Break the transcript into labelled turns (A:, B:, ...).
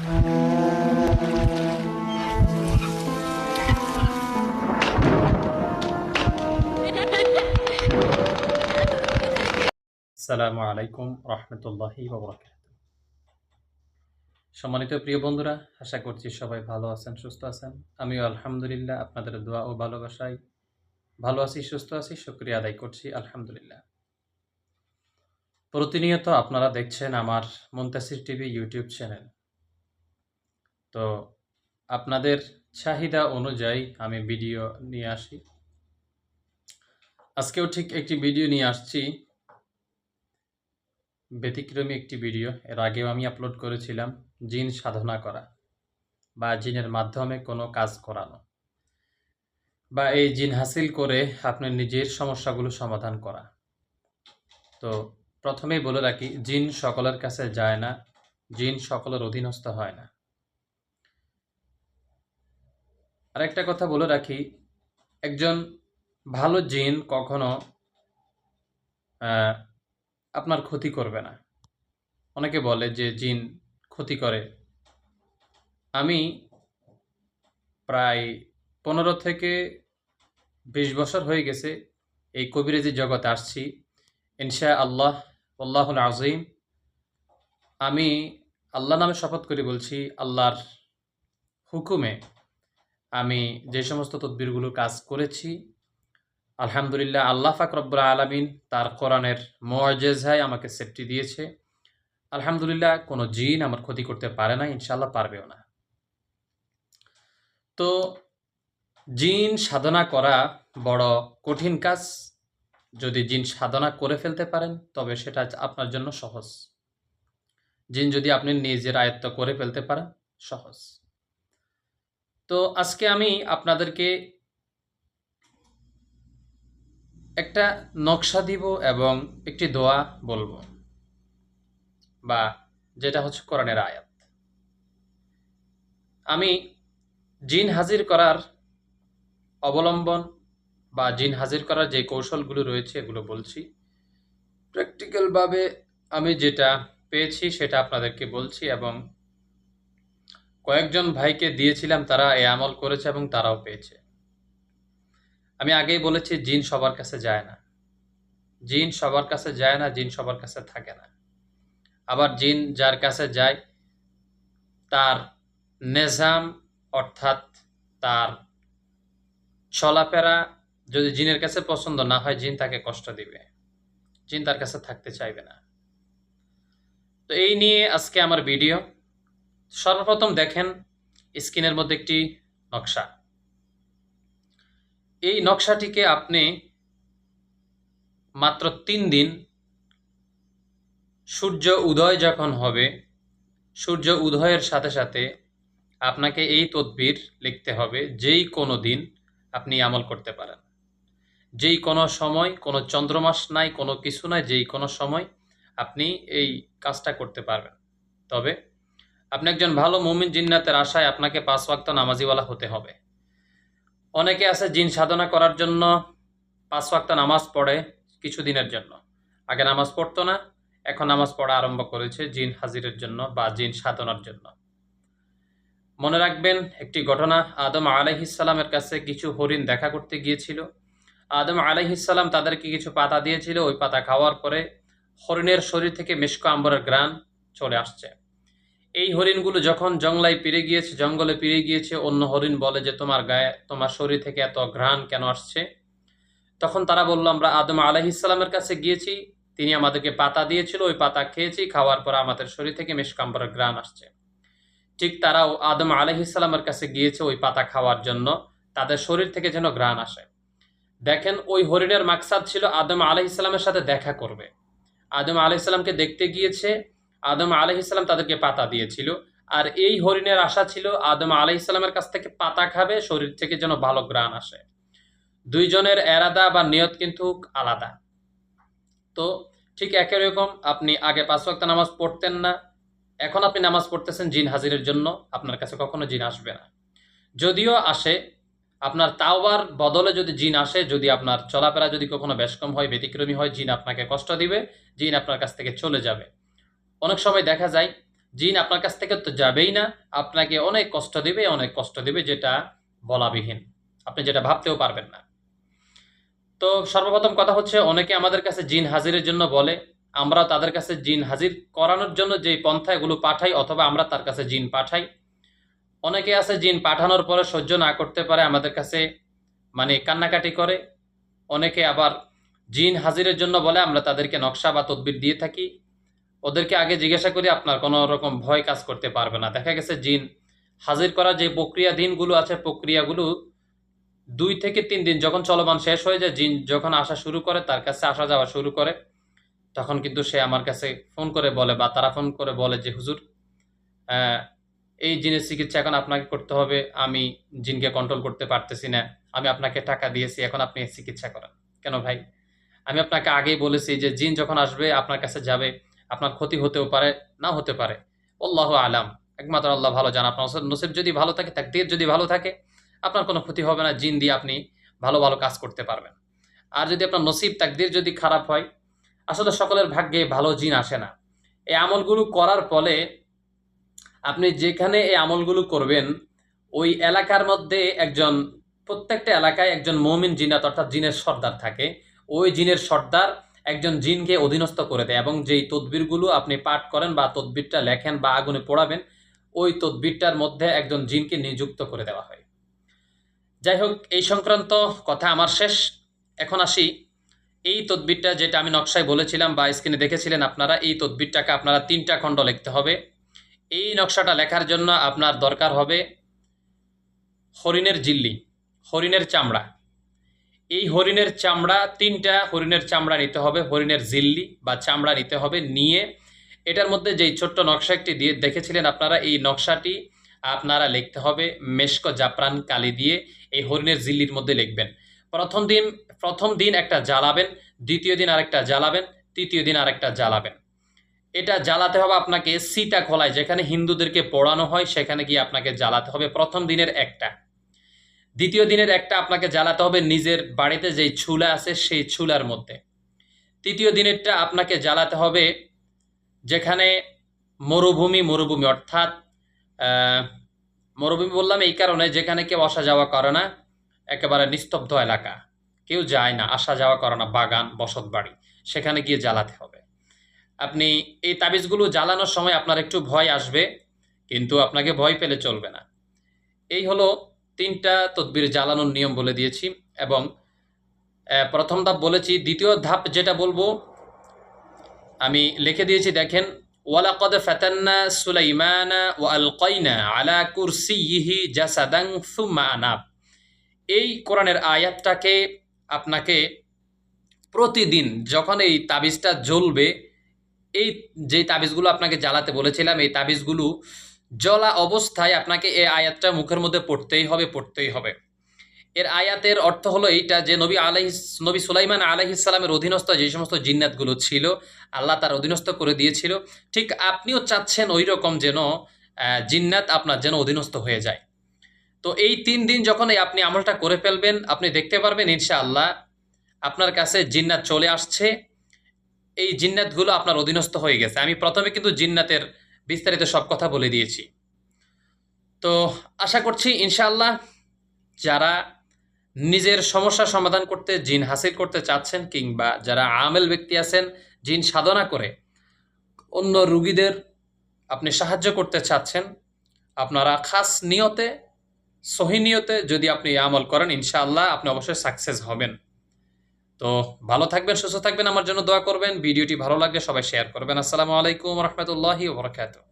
A: আসসালামু আলাইকুম রহমতুল্লাহি সম্মানিত প্রিয় বন্ধুরা, আশা করছি সবাই ভালো আছেন, সুস্থ আছেন। আমিও আলহামদুলিল্লাহ আপনাদের দোয়া ও ভালোবাসায় ভালো আছি, সুস্থ আছি, শুক্রিয়া আদায় করছি, আলহামদুলিল্লাহ। প্রতিনিয়ত আপনারা দেখছেন আমার মুন্তাসির টিভি ইউটিউব চ্যানেল। তো আপনাদের চাহিদা অনুযায়ী আমি ভিডিও নিয়ে আসি। আজকেও ঠিক একটি ভিডিও নিয়ে আসছি। ব্যতিক্রমী একটি ভিডিও এর আগেও আমি আপলোড করেছিলাম, জিন সাধনা করা বা জিনের মাধ্যমে কোনো কাজ করানো বা এই জিন হাসিল করে আপনার নিজের সমস্যাগুলো সমাধান করা। তো প্রথমেই বলে রাখি, জিন সকলের কাছে যায় না, জিন সকলের অধীনস্থ হয় না। আরেকটা কথা বলে রাখি, একজন ভালো জিন কখনো আপনার ক্ষতি করবে না। অনেকে বলে যে জিন ক্ষতি করে। আমি প্রায় পনেরো থেকে বিশ বছর হয়ে গেছে এই কবিরাজি জগতে আসছি। ইনশা আল্লাহ আল্লাহুল আজিম আমি আল্লাহ নামে শপথ করে বলছি, আল্লাহর হুকুমে আমি যে সমস্ত তদবিরগুলো কাজ করেছি, আলহামদুলিল্লাহ আল্লাহ ফাক রব্বুল আলমিন তার কোরআনের মোয়াজেজায় আমাকে সেফটি দিয়েছে। আলহামদুলিল্লাহ কোনো জিন আমার ক্ষতি করতে পারে না ইনশাল্লাহ পারবেও না। তো জিন সাধনা করা বড় কঠিন কাজ। যদি জিন সাধনা করে ফেলতে পারেন, তবে সেটা আপনার জন্য সহজ। জিন যদি আপনি নিজের আয়ত্ত করে ফেলতে পারেন, সহজ। তো আজকে আমি আপনাদেরকে একটা নকশা দিব এবং একটি দোয়া বলব, বা যেটা হচ্ছে কোরআনের আয়াত। আমি জিন হাজির করার অবলম্বন বা জিন হাজির করার যে কৌশলগুলো রয়েছে এগুলো বলছি। প্র্যাকটিক্যালভাবে আমি যেটা পেয়েছি সেটা আপনাদেরকে বলছি এবং কয়েকজন ভাইকে দিয়েছিলাম, তারা এ আমল করেছে এবং তারাও পেয়েছে। আমি আগেই বলেছি, জিন সবার কাছে যায় না। জিন সবার কাছে যায় না, জিন সবার কাছে থাকে না। আবার জিন যার কাছে যায়, তার নেজাম অর্থাৎ তার চলাফেরা যদি জিনের কাছে পছন্দ না হয়, জিন তাকে কষ্ট দিবে। জিন তার কাছে থাকতে চাইবে না। তো এই নিয়ে আজকে আমার ভিডিও। সর্বপ্রথম দেখেন স্ক্রিনের মধ্যে একটি নকশা। এই নকশাটিকে আপনি মাত্র তিন দিন সূর্য উদয় যখন হবে, সূর্য উদয়ের সাথে সাথে আপনাকে এই তদবির লিখতে হবে, যেই কোনো দিন আপনি আমল করতে পারেন। যেই কোনো সময়, কোনো চন্দ্রমাস নাই, কোনো কিছু নাই, যেই কোনো সময় আপনি এই কাজটা করতে পারবেন। তবে আপনি একজন ভালো মুমিন জিন্নাতের আশায় আপনাকে পাঁচ ওয়াক্ত নামাজিওয়ালা হতে হবে। অনেকে আছে জিন সাধনা করার জন্য পাঁচ ওয়াক্ত নামাজ পড়ে কিছুদিনের জন্য। আগে নামাজ পড়তো না, এখন নামাজ পড়া আরম্ভ করেছে জিন হাজিরের জন্য বা জিন সাধনার জন্য। মনে রাখবেন, একটি ঘটনা, আদম আলাইহিসাল্লামের কাছে কিছু হরিণ দেখা করতে গিয়েছিল। আদম আলাইহিসাল্লাম তাদেরকে কিছু পাতা দিয়েছিল, ওই পাতা খাওয়ার পরে হরিণের শরীর থেকে মেশকো আম্বরের গ্রান চলে আসছে। এই হরিণগুলো যখন জঙ্গলায় পেরে গিয়েছে, জঙ্গলে পেরে গিয়েছে, অন্য হরিণ বলে যে তোমার গায়ে, তোমার শরীর থেকে এত ঘ্রাণ কেন আসছে? তখন তারা বলল, আমরা আদম আলাইহিসাল্লামের কাছে গিয়েছি, তিনি আমাদেরকে পাতা দিয়েছিল, ওই পাতা খেয়েছি, খাওয়ার পর আমাদের শরীর থেকে মেশকাম্বরের গ্রাণ আসছে। ঠিক তারাও আদম আলহিসাল্লামের কাছে গিয়েছে ওই পাতা খাওয়ার জন্য, তাদের শরীর থেকে যেন গ্রাণ আসে। দেখেন, ওই হরিণের মাকসাদ ছিল আদম আলহিসাল্লামের সাথে দেখা করবে। আদম আলহিসাল্লামকে দেখতে গিয়েছে আদম আলহিসাল্লাম তাদেরকে পাতা দিয়েছিল। আর এই হরিণের আশা ছিল আদম আলহিসাল্লামের কাছ থেকে পাতা খাবে, শরীর থেকে যেন ভালো গ্রাণ আসে। দুইজনের এরাদা বা নিয়ত কিন্তু আলাদা। তো ঠিক একই রকম, আপনি আগে পাঁচ ওয়াক্ত নামাজ পড়তেন না, এখন আপনি নামাজ পড়তেছেন জিন হাজিরের জন্য, আপনার কাছে কখনো জিন আসবে না। যদিও আসে, আপনার তাওবার বদলে যদি জিন আসে, যদি আপনার চলাফেরা যদি কখনো বেশকম হয়, ব্যতিক্রমী হয়, জিন আপনাকে কষ্ট দিবে, জিন আপনার কাছ থেকে চলে যাবে। অনেক সময় দেখা যায়, জিন আপনার কাছ থেকে তো যাবেই না, আপনাকে অনেক কষ্ট দেবে, অনেক কষ্ট দেবে যেটা বলাবিহীন। আপনি যেটা ভাবতেও পারবেন না। তো সর্বপ্রথম কথা হচ্ছে, অনেকে আমাদের কাছে জিন হাজিরের জন্য বলে, আমরা তাদের কাছে জিন হাজির করানোর জন্য যে পন্থা এগুলো পাঠাই অথবা আমরা তার কাছে জিন পাঠাই। অনেকে আছে জিন পাঠানোর পরে সহ্য না করতে পারে, আমাদের কাছে মানে কান্নাকাটি করে। অনেকে আবার জিন হাজিরের জন্য বলে, আমরা তাদেরকে নকশা বা তদবির দিয়ে থাকি। ওদেরকে আগে জিজ্ঞাসা করি, আপনার কোনো রকম ভয় কাজ করতে পারবে না। দেখা গেছে জিন, হাজির করার যে প্রক্রিয়া দিনগুলো আছে, প্রক্রিয়াগুলো দুই থেকে তিন দিন যখন চলমান শেষ হয়ে যায়, জিন যখন আসা শুরু করে, তার কাছে আসা যাওয়া শুরু করে, তখন কিন্তু সে আমার কাছে ফোন করে বলে বা তারা ফোন করে বলে যে, হুজুর এই জিনের চিকিৎসা এখন আপনাকে করতে হবে, আমি জিনকে কন্ট্রোল করতে পারতেছি না, আমি আপনাকে টাকা দিয়েছি, এখন আপনি চিকিৎসা করেন। কেন ভাই? আমি আপনাকে আগেই বলেছি যে, জিন যখন আসবে, আপনার কাছে যাবে আপনার ক্ষতি হতেও পারে না হতে পারে। আল্লাহ আলাম। একমাত্র আল্লাহ ভালো জান। আপনার নসিব যদি ভালো থাকে, তাকদির যদি ভালো থাকে, আপনার কোনো ক্ষতি হবে না, জিন দিয়ে আপনি ভালো ভালো কাজ করতে পারবেন। আর যদি আপনার নসিব, তাকদির যদি খারাপ হয়, আসলে সকলের ভাগ্যে ভালো জিন আসে না। এই আমলগুলো করার ফলে আপনি যেখানে এই আমলগুলো করবেন, ওই এলাকার মধ্যে একজন, প্রত্যেকটা এলাকায় একজন মমিন জিনাত অর্থাৎ জিনের সর্দার থাকে। ওই জিনের সর্দার একজন জিনকে অধীনস্থ করে দেয় এবং যেই তদবিরগুলো আপনি পাঠ করেন বা তদবিরটা লেখেন বা আগুনে পোড়াবেন, ওই তদবিরটার মধ্যে একজন জিনকে নিযুক্ত করে দেওয়া হয়। যাই হোক, এই সংক্রান্ত কথা আমার শেষ। এখন আসি। এই তদবিরটা যেটা আমি নকশায় বলেছিলাম বা স্ক্রিনে দেখেছিলেন আপনারা, এই তদবিরটাকে আপনারা তিনটা খণ্ড লিখতে হবে। এই নকশাটা লেখার জন্য আপনার দরকার হবে হরিণের জিল্লি, হরিণের চামড়া। এই হরিণের চামড়া, তিনটা হরিণের চামড়া নিতে হবে, হরিণের জিল্লি বা চামড়া নিতে হবে নিয়ে। এটার মধ্যে যেই ছোট্ট নকশা একটি দিয়ে দেখেছিলেন আপনারা, এই নকশাটি আপনারা লিখতে হবে মেশক জাফরান কালি দিয়ে, এই হরিণের জিল্লির মধ্যে লিখবেন। প্রথম দিন প্রথম দিন একটা জ্বালাবেন, দ্বিতীয় দিন আরেকটা জ্বালাবেন, তৃতীয় দিন আরেকটা জ্বালাবেন। এটা জ্বালাতে হবে আপনাকে সীতা খোলায়, যেখানে হিন্দুদেরকে পড়ানো হয়, সেখানে গিয়ে আপনাকে জ্বালাতে হবে প্রথম দিনের একটা। দ্বিতীয় দিনের একটা আপনাকে জ্বালাতে হবে নিজের বাড়িতে যেই ছুলা আছে সেই ছুলার মধ্যে। তৃতীয় দিনেরটা আপনাকে জ্বালাতে হবে যেখানে মরুভূমি মরুভূমি অর্থাৎ মরুভূমি বললাম এই কারণে যেখানে কেউ আসা যাওয়া করে না, একেবারে নিস্তব্ধ এলাকা। কেউ যায় না, আসা যাওয়া করে না, বাগান, বসত বাড়ি, সেখানে গিয়ে জ্বালাতে হবে। আপনি এই তাবিজগুলো জ্বালানোর সময় আপনার একটু ভয় আসবে, কিন্তু আপনাকে ভয় পেলে চলবে না। এই হলো তিনটা তদবির জ্বালানোর নিয়ম বলে দিয়েছি এবং প্রথম ধাপ বলেছি, দ্বিতীয় ধাপ যেটা বলব, আমি লিখে দিয়েছি, দেখেন, ওয়ালাকদ ফাতান্না সুলাইমানা ওয়া আলকাইনা আলা কুরসিয়িহি জাসাদান সুম্মা আনাব। এই কোরআনের আয়াতটাকে আপনাকে প্রতিদিন যখন এই তাবিজটা জ্বলবে, এই যে তাবিজগুলো আপনাকে জ্বালাতে বলেছিলাম, এই তাবিজগুলো জ্বলা অবস্থায় আপনাকে এই আয়াতটা মুখের মধ্যে পড়তেই হবে পড়তেই হবে। এর আয়াতের অর্থ হলো এইটা যে নবী আলাহ নবী সুলাইমান আলাইহিসালামের অধীনস্থ যে সমস্ত জিন্নাতগুলো ছিল, আল্লাহ তার অধীনস্থ করে দিয়েছিল, ঠিক আপনিও চাচ্ছেন ওই রকম যেন জিন্নাত আপনার যেন অধীনস্থ হয়ে যায়। তো এই তিন দিন যখন আপনি আমলটা করে ফেলবেন, আপনি দেখতে পারবেন ইনশাআল্লাহ আপনার কাছে জিন্নাত চলে আসছে। এই জিন্নাতগুলো আপনার অধীনস্থ হয়ে গেছে। আমি প্রথমে কিন্তু জিন্নাতের বিস্তারিত সব কথা বলে দিয়েছি। তো আশা করছি, ইনশাআল্লাহ যারা নিজের সমস্যা সমাধান করতে, জিন হাসিল করতে চাচ্ছেন কিংবা যারা আমেল ব্যক্তি আছেন, জিন সাধনা করে অন্য রুগীদের আপনি সাহায্য করতে চাচ্ছেন, আপনারা খাস নিয়তে, সহি নিয়তে যদি আপনি আমল করেন, ইনশাআল্লাহ আপনি অবশ্যই সাকসেস হবেন। তো ভালো থাকবেন, সুস্থ থাকবেন, আমার জন্য দোয়া করবেন। ভিডিওটি ভালো লাগলে সবাই শেয়ার করবেন। আসসালামু আলাইকুম রহমতুল্লাহি ওবরাকাতুহ